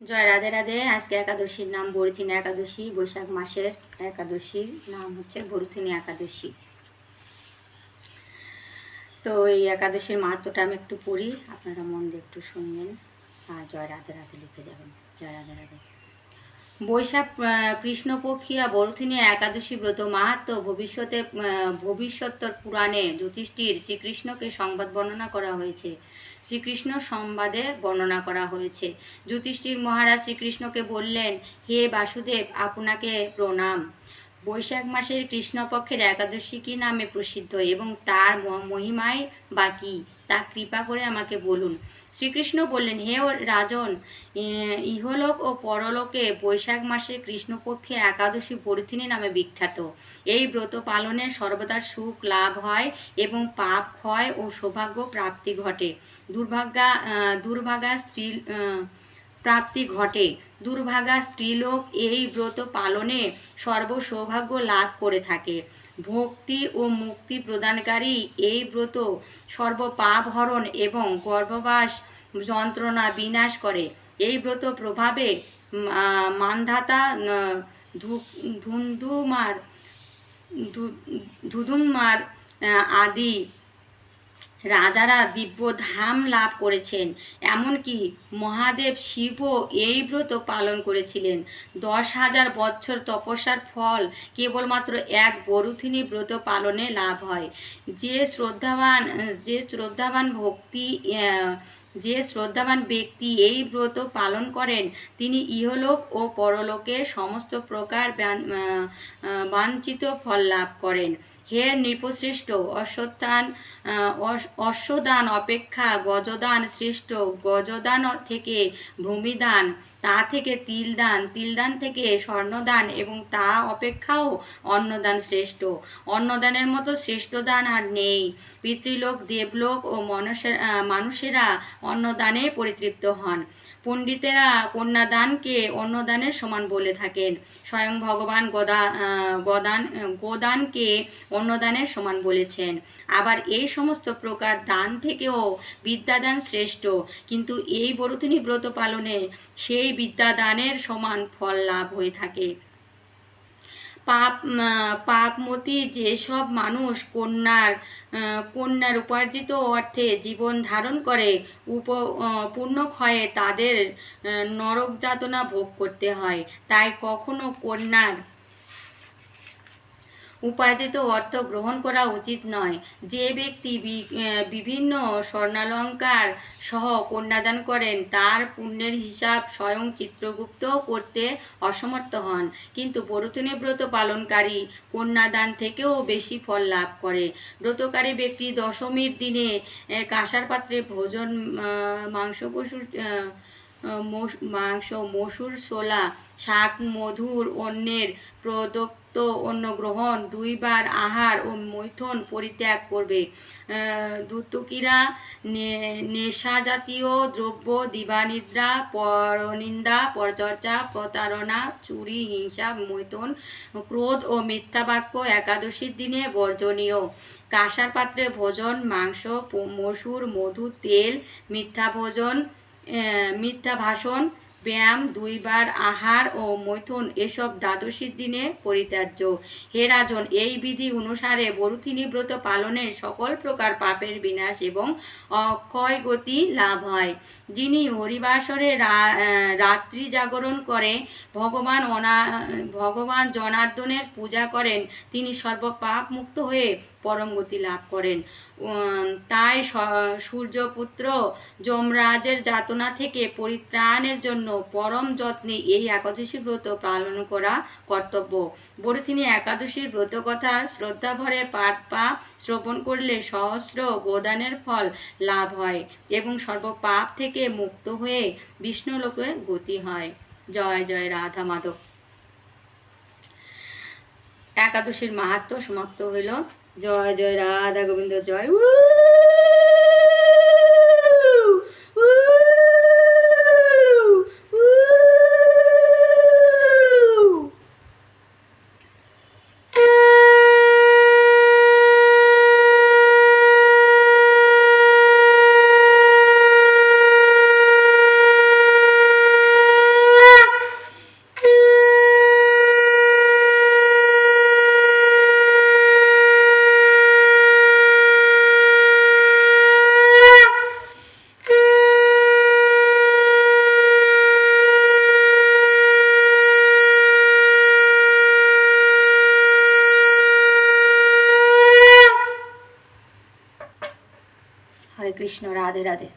জয় রাধে রাধে। আজকে একাদশীর নাম বরুথিনী একাদশী, বৈশাখ মাসের একাদশীর নাম হচ্ছে বরুথিনী একাদশী। তো এই একাদশীর মাহাত্মটা আমি একটু পড়ি, আপনারা মন দিয়ে একটু শুনবেন। আর জয় রাধে রাধে লিখে যাবেন। জয় রাধে রাধে। বৈশাখ কৃষ্ণপক্ষিয়া বরুথিনী একাদশী ব্রত। মাহাত্ম ভবিষ্যতে ভবিষ্যত্তর পুরাণে জ্যোতিষটির শ্রীকৃষ্ণকে সংবাদ বর্ণনা করা হয়েছে। শ্রীকৃষ্ণ সংবাদে বর্ণনা করা হয়েছে। যুধিষ্ঠির মহারাজ শ্রীকৃষ্ণকে বললেন, হে বাসুদেব, আপনাকে প্রণাম। বৈশাখ মাসের কৃষ্ণপক্ষের একাদশী কি নামে প্রসিদ্ধ এবং তার মহিমায় বা কি? তা কৃপা করে আমাকে বলুন। শ্রীকৃষ্ণ বললেন, হে রাজন ইহলোক ও পরলোকে বৈশাখ মাসে কৃষ্ণপক্ষে একাদশী বরুথিনী নামে বিখ্যাত। এই ব্রত পালনে সর্বদা সুখ লাভ হয় এবং পাপ ক্ষয় ও সৌভাগ্য প্রাপ্তি ঘটে। দুর্ভাগ্যা দুর্ভাগা স্ত্রী প্রাপ্তি ঘটে। দুর্ভাগা স্ত্রীলোক এই ব্রত পালনে সর্বসৌভাগ্য লাভ করে থাকে। ভক্তি ও মুক্তি প্রদানকারী এই ব্রত সর্ব পাপ হরণ এবং গর্ভবাস যন্ত্রণা বিনাশ করে। এই ব্রত প্রভাবে মানধাতা ধুন্ধুমার ধুধুমার আদি রাজারা দিব্য ধাম লাভ করেছেন। এমনকি মহাদেব শিবও এই ব্রত পালন করেছিলেন। দশ হাজার বছর তপস্যার ফল কেবলমাত্র এক বরুথিনী ব্রত পালনে লাভ হয়। যে শ্রদ্ধাবান যে শ্রদ্ধাবান ভক্তি যে শ্রদ্ধাবান ব্যক্তি এই ব্রত পালন করেন, তিনি ইহলোক ও পরলোকে সমস্ত প্রকার বাঞ্ছিত ফল লাভ করেন। হে নৃপশ্রেষ্ঠ, অশ্বত্থান অশ্বদান অপেক্ষা গজদান শ্রেষ্ঠ গজদান থেকে ভূমিদান তা থেকে তিল তিলদান তিলদান থেকে স্বর্ণদান এবং তা অপেক্ষাও অন্নদান শ্রেষ্ঠ। অন্নদানের মতো শ্রেষ্ঠ দান আর নেই। পিতৃলোক দেবলোক ও আহ, মানুষেরা অন্নদানে পরিতৃপ্ত হন। পণ্ডিতেরা কন্যাদানকে অন্নদানের সমান বলে থাকেন। স্বয়ং ভগবান গদা গদান গোদানকে অন্নদানের সমান বলেছেন। আবার এই সমস্ত প্রকার দান থেকেও বিদ্যাদান শ্রেষ্ঠ। কিন্তু এই বরুথিনী ব্রত পালনে সেই বিদ্যাদানের সমান ফল লাভ হয়ে থাকে। পাপ পাপমতি যেসব মানুষ কন্যার কন্যার উপার্জিত অর্থে জীবন ধারণ করে, উপ পুণ্যক্ষয়ে তাদের নরক যাতনা ভোগ করতে হয়। তাই কখনো কন্যার উপার্জিত অর্থ গ্রহণ করা উচিত নয়। যে ব্যক্তি বিভিন্ন স্বর্ণালঙ্কার সহ কন্যাদান করেন, তার পুণ্যের হিসাব স্বয়ং চিত্রগুপ্ত করতে অসমর্থ হন। কিন্তু বরুথিনী ব্রত পালনকারী কন্যাদান থেকেও বেশি ফল লাভ করে। ব্রতকারী ব্যক্তি দশমীর দিনে কাঁসার পাত্রে ভোজন মাংস পশুর মাংস, মসুর, ছোলা, শাক, মধুর অন্যের প্রদত্ত অন্ন গ্রহণ দুইবার আহার ও মৈথন পরিত্যাগ করবে। দুতুকিরা নেশা জাতীয় দ্রব্য, দিবানিদ্রা, পরনিন্দা, পরচর্চা, প্রতারণা, চুরি, হিংসা, মৈথন, ক্রোধ ও মিথ্যা বাক্য একাদশীর দিনে বর্জনীয়। কাঁসার পাত্রে ভোজন, মাংস মসুর, মধু, তেল, মিথ্যা ভোজন মিথ্যা ভাষণ ব্যায়াম, দুইবার আহার ও মৈথুন এসব দ্বাদশীর দিনে পরিত্যাজ্য। হে রাজন, এই বিধি অনুসারে বরুথিনী ব্রত পালনে সকল প্রকার পাপের বিনাশ এবং অক্ষয় গতি লাভ হয়। যিনি হরিবাসরে রাত্রি জাগরণ করে, ভগবান অনা, ভগবান জনার্দনের পূজা করেন, তিনি সর্বপাপ মুক্ত হয়ে পরম গতি লাভ করেন। তাই সূর্যপুত্র যমরাজের যাতনা থেকে পরিত্রাণের জন্য পরম যত্নে এই একাদশী ব্রত পালন করা কর্তব্য। তিনি একাদশীর ব্রত কথা শ্রদ্ধাভরে পাঠ পা শ্রবণ করলে সহস্র গোদানের ফল লাভ হয় এবং সর্বপাপ থেকে মুক্ত হয়ে বিষ্ণুলোকে গতি হয়। জয় জয় রাধা মাধব। একাদশীর মাহাত্ম সমাপ্ত হইল। জয় জয় রাধা গোবিন্দ, জয়। কৃষ্ণ রাধে রাধে।